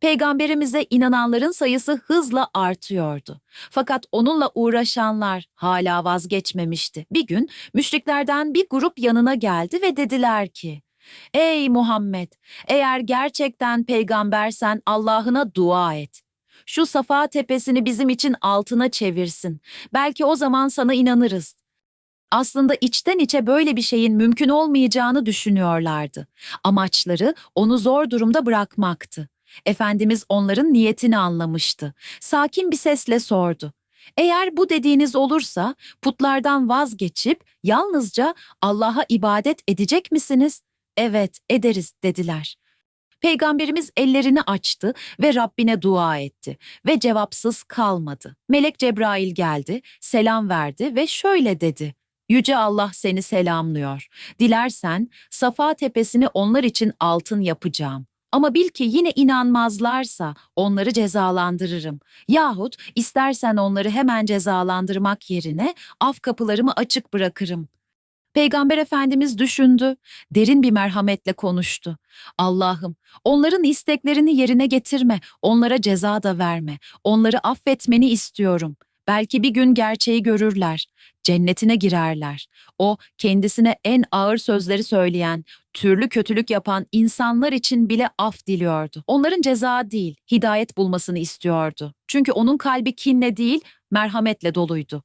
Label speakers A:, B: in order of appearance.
A: Peygamberimize inananların sayısı hızla artıyordu. Fakat onunla uğraşanlar hala vazgeçmemişti. Bir gün müşriklerden bir grup yanına geldi ve dediler ki: Ey Muhammed, eğer gerçekten peygambersen Allah'ına dua et. Şu Safa tepesini bizim için altına çevirsin. Belki o zaman sana inanırız. Aslında içten içe böyle bir şeyin mümkün olmayacağını düşünüyorlardı. Amaçları onu zor durumda bırakmaktı. Efendimiz onların niyetini anlamıştı. Sakin bir sesle sordu. Eğer bu dediğiniz olursa putlardan vazgeçip yalnızca Allah'a ibadet edecek misiniz? Evet, ederiz dediler. Peygamberimiz ellerini açtı ve Rabbine dua etti ve cevapsız kalmadı. Melek Cebrail geldi, selam verdi ve şöyle dedi. Yüce Allah seni selamlıyor. Dilersen Safa tepesini onlar için altın yapacağım. Ama bil ki yine inanmazlarsa onları cezalandırırım. Yahut istersen onları hemen cezalandırmak yerine af kapılarımı açık bırakırım. Peygamber Efendimiz düşündü, derin bir merhametle konuştu. Allah'ım, onların isteklerini yerine getirme, onlara ceza da verme. Onları affetmeni istiyorum. Belki bir gün gerçeği görürler, cennetine girerler. O kendisine en ağır sözleri söyleyen, türlü kötülük yapan insanlar için bile af diliyordu. Onların ceza değil, hidayet bulmasını istiyordu. Çünkü onun kalbi kinle değil, merhametle doluydu.